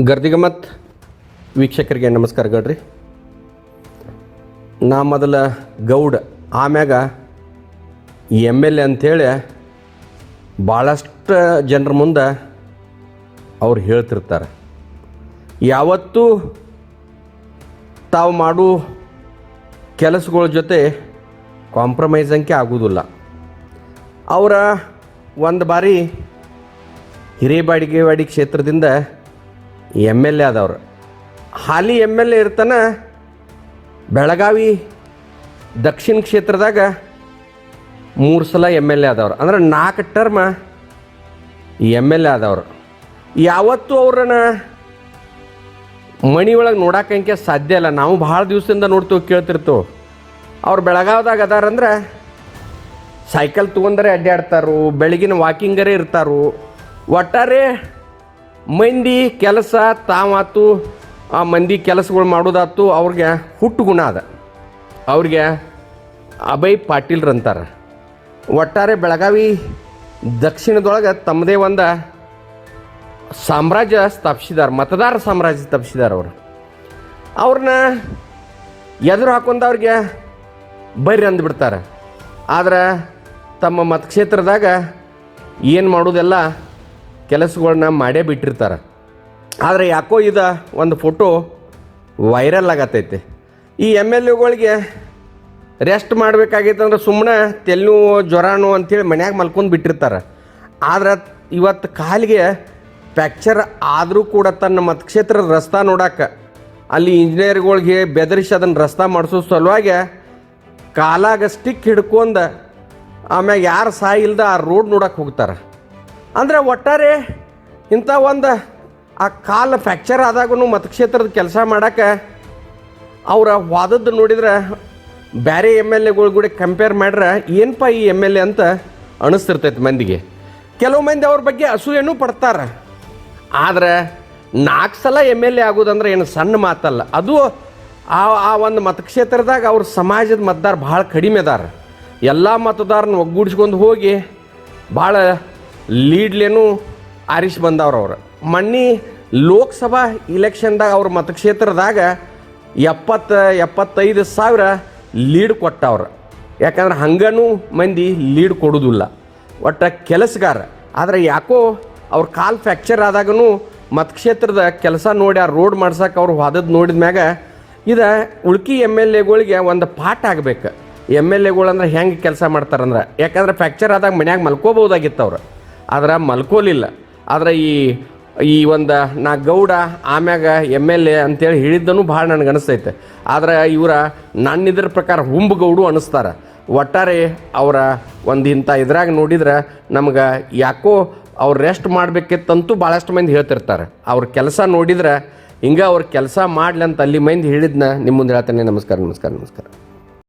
ಗರ್ದಿಗಮತ್ ವೀಕ್ಷಕರಿಗೆ ನಮಸ್ಕಾರಗಳ್ರಿ ನಾ ಮೊದಲ ಗೌಡ್ ಆಮ್ಯಾಗ ಎಂ ಎಲ್ ಎ ಅಂಥೇಳಿ ಭಾಳಷ್ಟು ಜನರ ಮುಂದೆ ಅವ್ರು ಹೇಳ್ತಿರ್ತಾರೆ. ಯಾವತ್ತೂ ತಾವು ಮಾಡು ಕೆಲಸಗಳ ಜೊತೆ ಕಾಂಪ್ರಮೈಸ್ ಅಂಕೆ ಆಗೋದಿಲ್ಲ. ಅವರ ಒಂದು ಬಾರಿ ಹಿರೇಬಾಡಿಗೆವಾಡಿ ಕ್ಷೇತ್ರದಿಂದ ಎಂ ಎಲ್ ಎ ಆದವ್ರು. ಹಾಲಿ ಎಂ ಎಲ್ ಎ ಇರ್ತಾನೆ ಬೆಳಗಾವಿ ದಕ್ಷಿಣ ಕ್ಷೇತ್ರದಾಗ ಮೂರು ಸಲ ಎಂ ಎಲ್ ಎ ಆದವ್ರು. ಅಂದ್ರೆ ನಾಲ್ಕು ಟರ್ಮ ಎಂ ಎಲ್ ಎ ಆದವ್ರು. ಯಾವತ್ತೂ ಅವ್ರನ್ನ ಮಣಿ ಒಳಗೆ ನೋಡಾಕಂಕೆ ಸಾಧ್ಯ ಇಲ್ಲ. ನಾವು ಭಾಳ ದಿವಸದಿಂದ ನೋಡ್ತೀವಿ, ಕೇಳ್ತಿರ್ತೇವೆ. ಅವ್ರು ಬೆಳಗಾವ್ದಾಗ ಅದಾರಂದ್ರೆ ಸೈಕಲ್ ತೊಗೊಂಡರೆ ಅಡ್ಡಾಡ್ತಾರು ಬೆಳಗಿನ ವಾಕಿಂಗರೇ ಇರ್ತಾರು. ಒಟ್ಟಾರೆ ಮಂದಿ ಕೆಲಸ ತಾವಾತು, ಆ ಮಂದಿ ಕೆಲಸಗಳು ಮಾಡೋದಾತು ಅವ್ರಿಗೆ ಹುಟ್ಟು ಗುಣ ಅದ. ಅವ್ರಿಗೆ ಅಭಯ್ ಪಾಟೀಲ್ರಂತಾರೆ ಒಟ್ಟಾರೆ ಬೆಳಗಾವಿ ದಕ್ಷಿಣದೊಳಗೆ ತಮ್ಮದೇ ಒಂದು ಸಾಮ್ರಾಜ್ಯ ಸ್ಥಾಪಿಸಿದಾರ, ಮತದಾರ ಸಾಮ್ರಾಜ್ಯ ಸ್ಥಾಪಿಸಿದಾರ ಅವರು. ಅವ್ರನ್ನ ಎದುರು ಹಾಕೊಂಡವ್ರಿಗೆ ಬರ್ರಿ ಅಂದ್ಬಿಡ್ತಾರೆ ಆದ್ರೆ ತಮ್ಮ ಮತಕ್ಷೇತ್ರದಾಗ ಏನು ಮಾಡೋದೆಲ್ಲ ಕೆಲಸಗಳನ್ನ ಮಾಡೇ ಬಿಟ್ಟಿರ್ತಾರೆ. ಆದರೆ ಯಾಕೋ ಇದು ಒಂದು ಫೋಟೋ ವೈರಲ್ ಆಗತ್ತೈತೆ ಈ ಎಂ ಎಲ್ ಎಗಳಿಗೆ ರೆಸ್ಟ್ ಮಾಡಬೇಕಾಗಿತ್ತು ಅಂದ್ರೆ ಸುಮ್ಮನೆ ತೆಲ್ನೋವು, ಜ್ವರನು ಅಂಥೇಳಿ ಮನ್ಯಾಗ ಮಲ್ಕೊಂಡು ಬಿಟ್ಟಿರ್ತಾರೆ. ಆದ್ರೆ ಇವತ್ತು ಕಾಲಿಗೆ ಫ್ಯಾಕ್ಚರ್ ಆದರೂ ಕೂಡ ತನ್ನ ಮತಕ್ಷೇತ್ರದ ರಸ್ತಾ ನೋಡಕ್ಕೆ ಅಲ್ಲಿ ಇಂಜಿನಿಯರ್ಗಳಿಗೆ ಬೆದರಿಸಿ ಅದನ್ನು ರಸ್ತಾ ಮಾಡಿಸೋ ಸಲುವಾಗಿ ಕಾಲಾಗ ಸ್ಟಿಕ್ ಹಿಡ್ಕೊಂಡು ಆಮ್ಯಾಗ ಯಾರು ಸಾಯಿಲ್ದ ಆ ರೋಡ್ ನೋಡಕ್ಕೆ ಹೋಗ್ತಾರೆ. ಅಂದರೆ ಒಟ್ಟಾರೆ ಇಂಥ ಒಂದು ಆ ಕಾಲು ಫ್ರ್ಯಾಕ್ಚರ್ ಆದಾಗೂ ಮತಕ್ಷೇತ್ರದ ಕೆಲಸ ಮಾಡೋಕ್ಕೆ ಅವರ ವಾದದ್ದು ನೋಡಿದ್ರೆ ಬೇರೆ ಎಂ ಎಲ್ ಎಗಳ ಕೂಡ ಕಂಪೇರ್ ಮಾಡ್ರೆ ಏನಪ್ಪ ಈ ಎಂ ಎಲ್ ಎ ಅಂತ ಅನಿಸ್ತಿರ್ತೈತೆ ಮಂದಿಗೆ. ಕೆಲವು ಮಂದಿ ಅವ್ರ ಬಗ್ಗೆ ಅಸೂಯೆನೂ ಪಡ್ತಾರೆ. ಆದರೆ ನಾಲ್ಕು ಸಲ ಎಂ ಎಲ್ ಎ ಆಗೋದಂದ್ರೆ ಏನು ಸಣ್ಣ ಮಾತಲ್ಲ. ಅದು ಆ ಆ ಒಂದು ಮತಕ್ಷೇತ್ರದಾಗ ಅವ್ರ ಸಮಾಜದ ಮತದಾರ ಭಾಳ ಕಡಿಮೆ ಅದಾರ. ಎಲ್ಲ ಮತದಾರನ ಒಗ್ಗೂಡಿಸ್ಕೊಂಡು ಹೋಗಿ ಭಾಳ ಲೀಡ್ಲೇನು ಆರಿಸಿ ಬಂದವ್ರು ಅವ್ರು. ಮಣ್ಣಿ ಲೋಕಸಭಾ ಇಲೆಕ್ಷನ್ದಾಗ ಅವ್ರ ಮತಕ್ಷೇತ್ರದಾಗ ಎಪ್ಪತ್ತು, ಎಪ್ಪತ್ತೈದು ಸಾವಿರ ಲೀಡ್ ಕೊಟ್ಟವ್ರು. ಯಾಕಂದ್ರೆ ಹಂಗನೂ ಮಂದಿ ಲೀಡ್ ಕೊಡೋದಿಲ್ಲ. ಒಟ್ಟು ಕೆಲಸಗಾರ. ಆದರೆ ಯಾಕೋ ಅವ್ರ ಕಾಲು ಫ್ಯಾಕ್ಚರ್ ಆದಾಗೂ ಮತಕ್ಷೇತ್ರದ ಕೆಲಸ ನೋಡಿ ಆ ರೋಡ್ ಮಾಡ್ಸಕ್ಕೆ ಅವ್ರು ಹೋದದ್ದು ನೋಡಿದ ಮ್ಯಾಗ ಇದು ಉಳ್ಕಿ ಎಂ ಎಲ್ ಎಗಳಿಗೆ ಒಂದು ಪಾಠ ಆಗ್ಬೇಕು. ಎಂ ಎಲ್ ಎಗಳು ಅಂದ್ರೆ ಹೆಂಗೆ ಕೆಲಸ ಮಾಡ್ತಾರಂದ್ರೆ. ಯಾಕಂದ್ರೆ ಫ್ಯಾಕ್ಚರ್ ಆದಾಗ ಮನ್ಯಾಗ ಮಲ್ಕೋಬೋದಾಗಿತ್ತು ಅವ್ರು ಆದ್ರೆ ಮಲ್ಕೋಲಿಲ್ಲ ಆದ್ರೆ ಈ ಈ ಒಂದು ನಾ ಗೌಡ ಆಮ್ಯಾಗ ಎಂ ಎಲ್ ಎ ಅಂತೇಳಿ ಹೇಳಿದ್ದನು ಭಾಳ ನನಗೆ ಅನಿಸ್ತೈತೆ. ಆದ್ರೆ ಇವರ ನನ್ನ ಇದ್ರ ಪ್ರಕಾರ ಹುಂಬ ಗೌಡು ಅನಿಸ್ತಾರೆ. ಒಟ್ಟಾರೆ ಅವರ ಒಂದು ಇಂಥ ಇದ್ರಾಗ ನೋಡಿದ್ರೆ ನಮ್ಗೆ ಯಾಕೋ ಅವ್ರು ರೆಸ್ಟ್ ಮಾಡಬೇಕಿತ್ತಂತೂ ಭಾಳಷ್ಟು ಮಂದಿ ಹೇಳ್ತಿರ್ತಾರೆ. ಅವ್ರ ಕೆಲಸ ನೋಡಿದ್ರೆ ಹಿಂಗೆ ಅವ್ರ ಕೆಲಸ ಮಾಡ್ಲಿ ಅಂತ ಅಲ್ಲಿ ಮಂದಿ ಹೇಳಿದ್ನ. ನಿಮ್ಮ ಮುಂದೆ ಹೇಳ್ತೇನೆ. ನಮಸ್ಕಾರ ನಮಸ್ಕಾರ ನಮಸ್ಕಾರ.